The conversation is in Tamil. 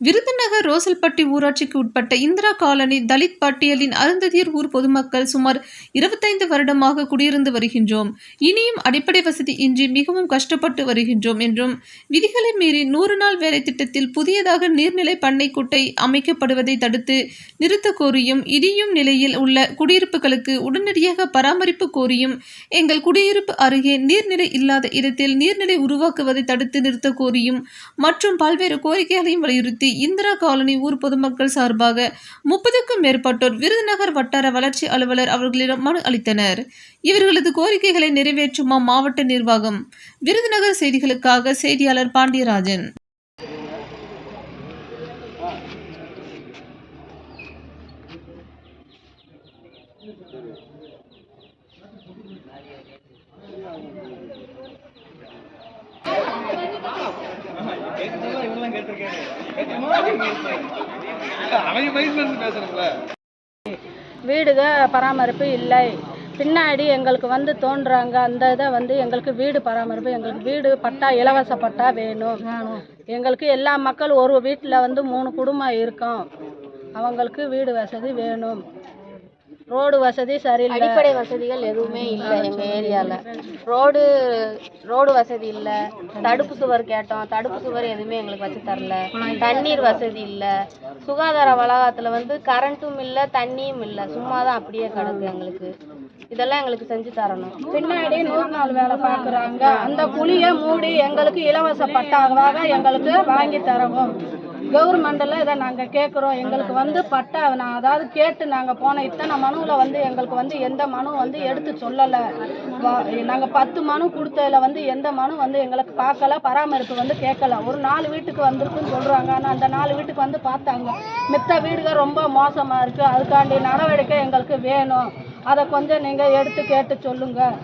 விருதுநகர் ரோசல்பட்டி ஊராட்சிக்கு உட்பட்ட இந்திரா காலனி தலித் பட்டியலின் அருந்ததியர் ஊர் பொதுமக்கள் சுமார் இருபத்தைந்து வருடமாக குடியிருந்து வருகின்றோம். இனியும் அடிப்படை வசதி இன்றி மிகவும் கஷ்டப்பட்டு வருகின்றோம் என்றும் விதிகளை மீறி நூறு நாள் வேலை திட்டத்தில் புதியதாக நீர்நிலை பண்ணை குட்டை அமைக்கப்படுவதை தடுத்து நிறுத்த கோரியும் இடியும் நிலையில் உள்ள குடியிருப்புகளுக்கு உடனடியாக பராமரிப்பு கோரியும் எங்கள் குடியிருப்பு அருகே நீர்நிலை இல்லாத இடத்தில் நீர்நிலை உருவாக்குவதை தடுத்து நிறுத்த கோரியும் மற்றும் பல்வேறு கோரிக்கைகளையும் வலியுறுத்தி இந்திரா காலனி ஊர் பொதுமக்கள் சார்பாக முப்பதுக்கும் மேற்பட்டோர் விருதுநகர் வட்டார வளர்ச்சி அலுவலர் அவர்களிடம் மனு அளித்தனர். இவர்களது கோரிக்கைகளை நிறைவேற்றுமா மாவட்ட நிர்வாகம் விருதுநகர் செய்திகளுக்காக செய்தியாளர் பாண்டியராஜன். வீடுக பராமரிப்பு இல்லை. பின்னாடி எங்களுக்கு வந்து தோன்றாங்க. அந்த இதை வந்து எங்களுக்கு வீடு பராமரிப்பு எங்களுக்கு வீடு பட்டா இலவச பட்டா வேணும். எங்களுக்கு எல்லா மக்கள் ஒரு வீட்டில் வந்து மூணு குடும்பம் இருக்கும். அவங்களுக்கு வீடு வசதி வேணும். ரோடு வசதி சரியில்லை. அடிப்படை வசதிகள் எதுவுமே இல்லை. எங்க ஏரியால. ரோடு ரோடு வசதி இல்லை. தடுப்பு சுவர் கேட்டோம். தடுப்பு சுவர் எதுவுமே எங்களுக்கு வச்சு தரல. தண்ணீர் வசதி இல்லை. சுகாதார வளாகத்துல வந்து கரண்ட்டும் இல்லை தண்ணியும் இல்லை. சும்மா தான் அப்படியே கிடக்கு எங்களுக்கு. இதெல்லாம் எங்களுக்கு செஞ்சு தரணும். பின்னாடி நூறு நாள் வேலை பார்க்குறாங்க. அந்த குழியை மூடி எங்களுக்கு இலவச பட்டாவாக எங்களுக்கு வாங்கி தரவும். கவர்மெண்ட்டில் இதை நாங்கள் கேட்குறோம் எங்களுக்கு வந்து பட்டா நான் அதாவது கேட்டு நாங்கள் போன இத்தனை மனுவில் வந்து எங்களுக்கு வந்து எந்த மனு வந்து எடுத்து சொல்லலை. நாங்கள் பத்து மனு கொடுத்ததில் வந்து எந்த மனு வந்து எங்களுக்கு பார்க்கல பராமரிப்பு வந்து கேட்கல. ஒரு நாலு வீட்டுக்கு வந்திருக்குன்னு சொல்கிறாங்க ஆனால் அந்த நாலு வீட்டுக்கு வந்து பார்த்தாங்க. மித்த வீடுகள் ரொம்ப மோசமாக இருக்குது அதுக்காண்டி நடவடிக்கை எங்களுக்கு வேணும். அதை கொஞ்சம் நீங்கள் எடுத்து கேட்டு சொல்லுங்கள்